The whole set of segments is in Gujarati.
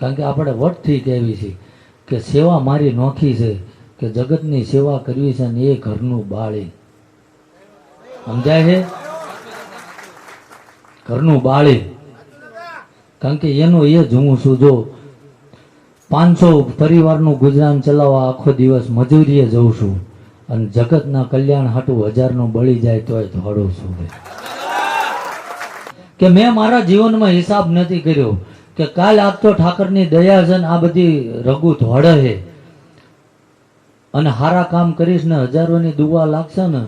કારણ કે આપણે વટથી કહેવી છે કે સેવા મારી નોખી છે કે જગતની સેવા કરવી છે ને એ ઘરનું બાળી. સમજાય છે? ઘરનું બાળી. કારણ કે એનું એ જ હું છું, જો પાંચસો પરિવારનું ગુજરાન ચલાવવા આખો દિવસ મજૂરીએ જઉં છું અને જગતના કલ્યાણ હાટું હજારનું બળી જાય તોય દોડું છું. કે મેં મારા જીવનમાં હિસાબ નથી કર્યો. કે કાલ આપતો ઠાકરની દયા છે આ બધી રઘુ ધોળે છે અને હારા કામ કરીશ ને હજારોની દુવા લાગશે ને,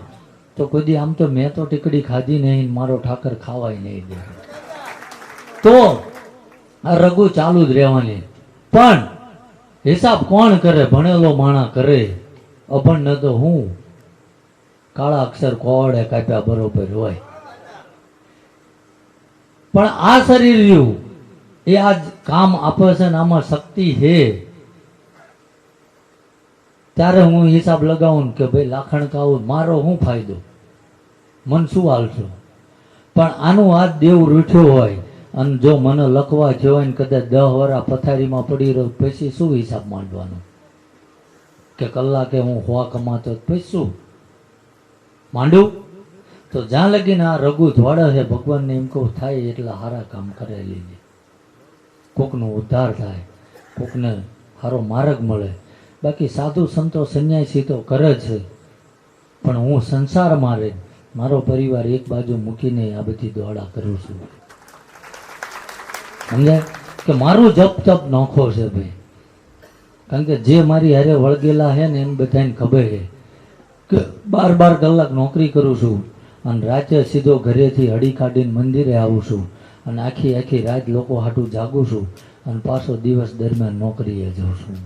તો કોઈ આમ તો મેં તો ટીકડી ખાધી નહીં, મારો ઠાકર ખાવાય નહીં દે. તો આ રઘુ ચાલુ જ રહેવાની. પણ હિસાબ કોણ કરે? ભણેલો માણા કરે. અભણ ન તો હું. કાળા અક્ષર કોડે કાપ્યા બરોબર હોય. પણ આ શરીર રહ્યું. એ આજ કામ આપે છે ને આમાં શક્તિ છે. ત્યારે હું હિસાબ લગાવું કે ભાઈ લાખણ ખાવું મારો શું ફાયદો? મન શું હાલશો? પણ આનું હાથ દેવ રૂઠ્યો હોય અને જો મને લખવા થયો ને કદાચ દહ વરા પથારીમાં પડી રહ્યો પછી શું હિસાબ માંડવાનો? કે કલાકે હું હોવા કમાતો પછી શું? માંડું? તો જ્યાં લગીને આ રઘુ ધોળે છે, ભગવાનને એમ કહું, થાય એટલા સારા કામ કરે લીધે કોકનો ઉદ્ધાર થાય, કોકને સારો માર્ગ મળે. બાકી સાધુ સંતો સંન્યાસી તો કરે છે. પણ હું સંસારમાં રહી, મારો પરિવાર એક બાજુ મૂકીને આ બધી દોડા કરું છું. સમજાય? કે મારું જપ તપ નોખો છે ભાઈ. કારણ કે જે મારી હારે વળગેલા છે ને એમ બધાને ખબર છે કે બાર બાર કલાક નોકરી કરું છું અને રાતે સીધો ઘરેથી હડી કાઢીને મંદિરે આવું છું. અને આખી આખી રાત લોકો હાટું જાગું છું અને પાછો દિવસ દરમિયાન નોકરીએ જાઉં છું.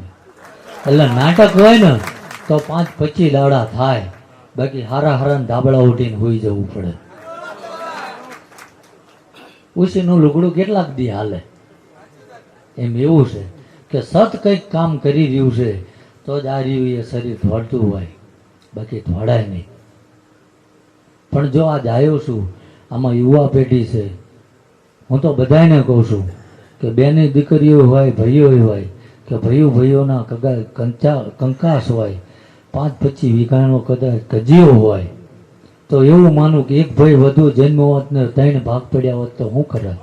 એટલે નાટક હોય ને, તો પાંચ પચીસ દાડા થાય. બાકી હારા હારા ધાબળા ઉઠીને હોઈ જવું પડે. ઉસીનું લુગડું કેટલાક દી હાલે. એમ એવું છે કે સત કંઈક કામ કરી રહ્યું છે, તો જ આ રહ્યું એ શરીર ધોળતું હોય. બાકી ધોળાય નહીં. પણ જો આ જાયો છું, આમાં યુવા પેઢી છે હું તો બધાને કહું છું કે બેની દીકરીઓ હોય ભાઈઓ હોય, કે ભાઈઓ ભાઈઓના કગા કંચા કંકાસ હોય, પાંચ પચીસ વીઘાનો કદાચ કજીયો હોય, તો એવું માનું કે એક ભાઈ વધુ જન્મ હોત ને ત્રણ ભાગ પડ્યા હોત તો હું ખરા.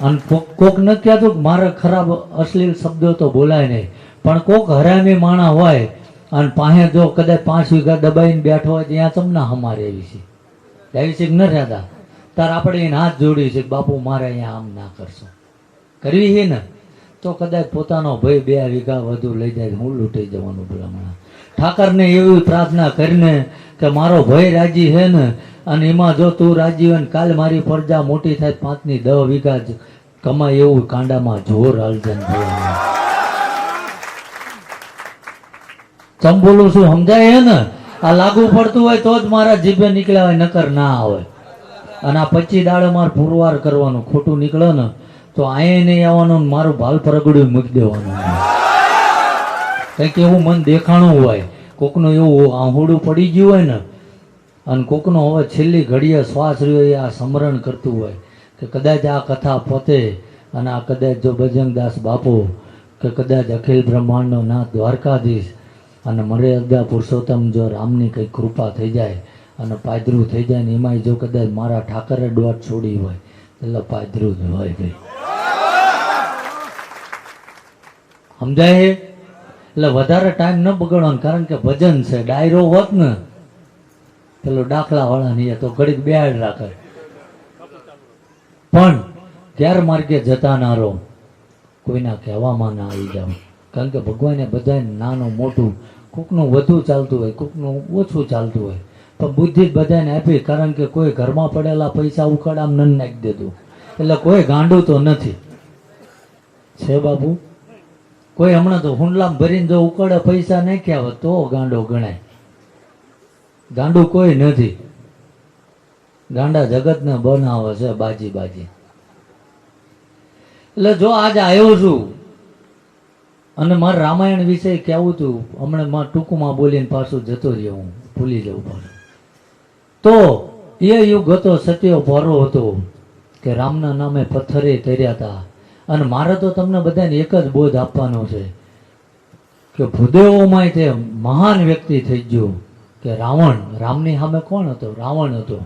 અને કોક કોક ન કહેતું કે મારે ખરાબ અશ્લીલ શબ્દો તો બોલાય નહીં, પણ કોક હરામી માણા હોય અને પાસે જો કદાચ પાંચ વીઘા દબાઈને બેઠો હોય ત્યાં તમને હમારે એવી છે. એવી છે ન રહેતા તાર આપણે એને હાથ જોડી છે બાપુ, મારે અહીંયા આમ ના કરશો. કરવી છે ને? તો કદાચ પોતાનો ભય બે વીઘા વધુ લઈ જાય, હું લૂંટાઈ જવાનું ભલામણા ઠાકરને એવી પ્રાર્થના કરીને કે મારો ભય રાજી છે ને, અને એમાં જો તું રાજી હોય ને, કાલ મારી પ્રજા મોટી થાય, પાંચની દહ વીઘા જ કમાય એવું કાંડામાં જોર અર્જન ભગવાન ચમ શું સમજાય ને? આ લાગુ પડતું હોય તો જ મારા જીભે નીકળ્યા હોય, નકર ના આવે અને આ પચી દાડે મારે પુરવાર કરવાનું, ખોટું નીકળે ને, તો આયે નહીં આવવાનું મારું ભાલ પરગડ્યું મૂકી દેવાનું. કંઈક એવું મન દેખાણું હોય, કોકનું એવું આહુડું પડી ગયું હોય ને, અને કોકનો હવે છેલ્લી ઘડીએ શ્વાસ રહ્યો એ આ સ્મરણ કરતું હોય, કે કદાચ આ કથા પોતે, અને આ કદાચ જો બજરંગદાસ બાપુ, કે કદાચ અખિલ બ્રહ્માંડનો નાથ દ્વારકાધીશ અને મર્યાદા પુરુષોત્તમ જો રામની કંઈક કૃપા થઈ જાય અને પાદરું થઈ જાય ને એમાંય જો કદાચ મારા ઠાકરે દોટ છોડી હોય, એટલે પાદરું જ હોય ભાઈ સમજાય? એટલે વધારે ટાઈમ ન બગાડવાનો, કારણ કે ભજન છે, ડાયરો હોત ને, પેલો દાખલા વાળા નહીં તો ઘડીક બેહાડ રાખે. પણ ગેરમાર્ગે જતા ના રહો? કોઈના કહેવામાં ના આવી જાવ કારણ કે ભગવાને બધાને નાનું મોટું, કોકનું વધુ ચાલતું હોય, કોકનું ઓછું ચાલતું હોય. પણ બુદ્ધિ જ બધાને આપી કારણ કે કોઈ ઘરમાં પડેલા પૈસા ઉખાડામ ન નાખી દેતું. એટલે કોઈ ગાંડું તો નથી. છે બાબુ કોઈ હમણાં તો હુંડલામ ભરીને જો ઉકળે પૈસા નાખ્યા હોત તો ગાંડો ગણાય. ગાંડું કોઈ નથી. ગાંડા જગતને બનાવે છે બાજી બાજી. એટલે જો આજે આવ્યો છું અને મારે રામાયણ વિશે કહેવું હતું. હમણાં માં ટૂંકમાં બોલીને પાછું જતો રહ્યો હું. ભૂલી જવું પાછું તો એ યુગ હતો, સત્ય ભરો હતો કે રામના નામે પથ્થરે તર્યા હતા. અને મારે તો તમને બધાને એક જ બોધ આપવાનો છે કે ભૂદેવોમાં તે મહાન વ્યક્તિ થઈ ગયો કે રાવણ. રામની સામે કોણ હતો? રાવણ હતો.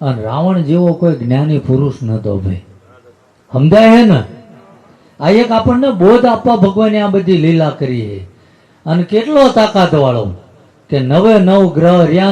અને રાવણ જેવો કોઈ જ્ઞાની પુરુષ નહોતો ભાઈ. સમજાય હે ને? આ એક આપણને બોધ આપવા ભગવાને આ બધી લીલા કરી અને કેટલો તાકાત વાળો કે નવે નવ ગ્રહ રહ્યા